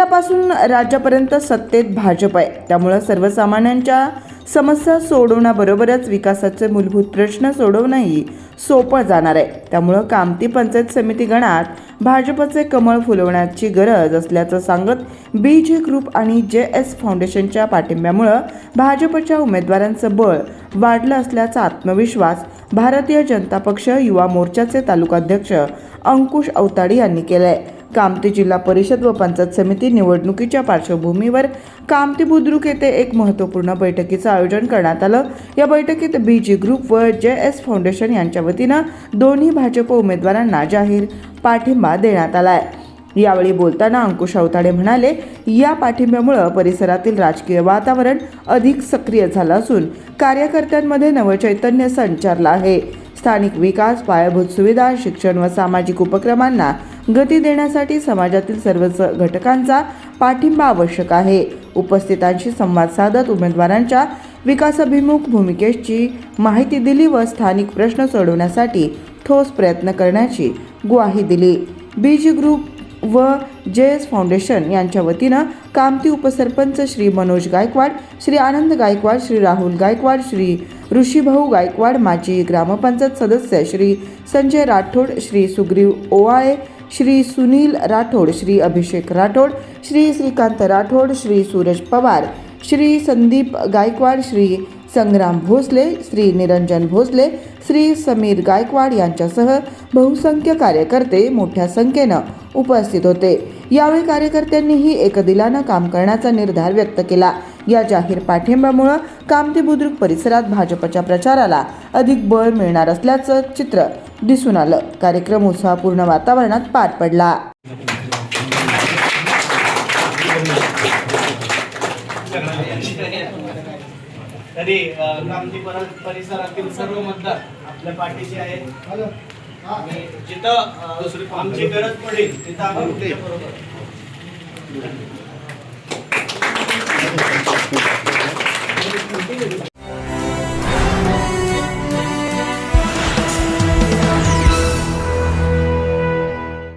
केंद्रापासून राज्यापर्यंत सत्तेत भाजप आहे. त्यामुळं सर्वसामान्यांच्या समस्या सोडवण्याबरोबरच विकासाचे मूलभूत प्रश्न सोडवणंही सोपं जाणार आहे. त्यामुळं कामती पंचायत समिती गणात भाजपचे कमळ फुलवण्याची गरज असल्याचं सांगत बी जे ग्रुप आणि जे एस फाउंडेशनच्या पाठिंब्यामुळं भाजपच्या उमेदवारांचं बळ वाढलं असल्याचा आत्मविश्वास भारतीय जनता पक्ष युवा मोर्चाचे तालुकाध्यक्ष अंकुश अवताडी यांनी केलाय. कामती जिल्हा परिषद व पंचायत समिती निवडणुकीच्या पार्श्वभूमीवर कामती बुद्रुक येथे एक महत्त्वपूर्ण बैठकीचं आयोजन करण्यात आलं. या बैठकीत बी जी ग्रुप व जे एस फाउंडेशन यांच्या वतीनं दोन्ही भाजप उमेदवारांना जाहीर पाठिंबा देण्यात आला आहे यावेळी बोलताना अंकुश अवताडे म्हणाले या पाठिंब्यामुळं परिसरातील राजकीय वातावरण अधिक सक्रिय झालं असून कार्यकर्त्यांमध्ये नवचैतन्य संचारलं आहे. स्थानिक विकास पायाभूत सुविधा शिक्षण व सामाजिक उपक्रमांना गती देण्यासाठी समाजातील सर्वच घटकांचा पाठिंबा आवश्यक आहे. उपस्थितांशी संवाद साधत उमेदवारांच्या विकासाभिमुख भूमिकेची माहिती दिली व स्थानिक प्रश्न सोडवण्यासाठी ठोस प्रयत्न करण्याची ग्वाही दिली. बीजी ग्रुप व जे एस फाउंडेशन यांच्या वतीनं कामती उपसरपंच श्री मनोज गायकवाड श्री आनंद गायकवाड श्री राहुल गायकवाड श्री ऋषीभाऊ गायकवाड माजी ग्रामपंचायत सदस्य श्री संजय राठोड श्री सुग्रीव ओवाळे श्री सुनील राठोड श्री अभिषेक राठोड श्री श्रीकांत राठोड श्री सूरज पवार श्री संदीप गायकवाड श्री संग्राम भोसले श्री निरंजन भोसले श्री समीर गायकवाड यांच्यासह बहुसंख्य कार्यकर्ते मोठ्या संख्येनं उपस्थित होते. यावेळी कार्यकर्त्यांनीही एकदिलानं काम करण्याचा निर्धार व्यक्त केला. या जाहीर पाठिंब्यामुळं कामती बुद्रुक परिसरात भाजपच्या प्रचाराला अधिक बळ मिळणार असल्याचं चित्र दिसून आलं. कार्यक्रम उत्साहपूर्ण वातावरणात पार पडला. तरी कामती परिसरातील सर्व मतदार आपल्या पाठीचे आहेत. आणि जिथं आमची गरज पडेल तिथं आम्ही बरोबर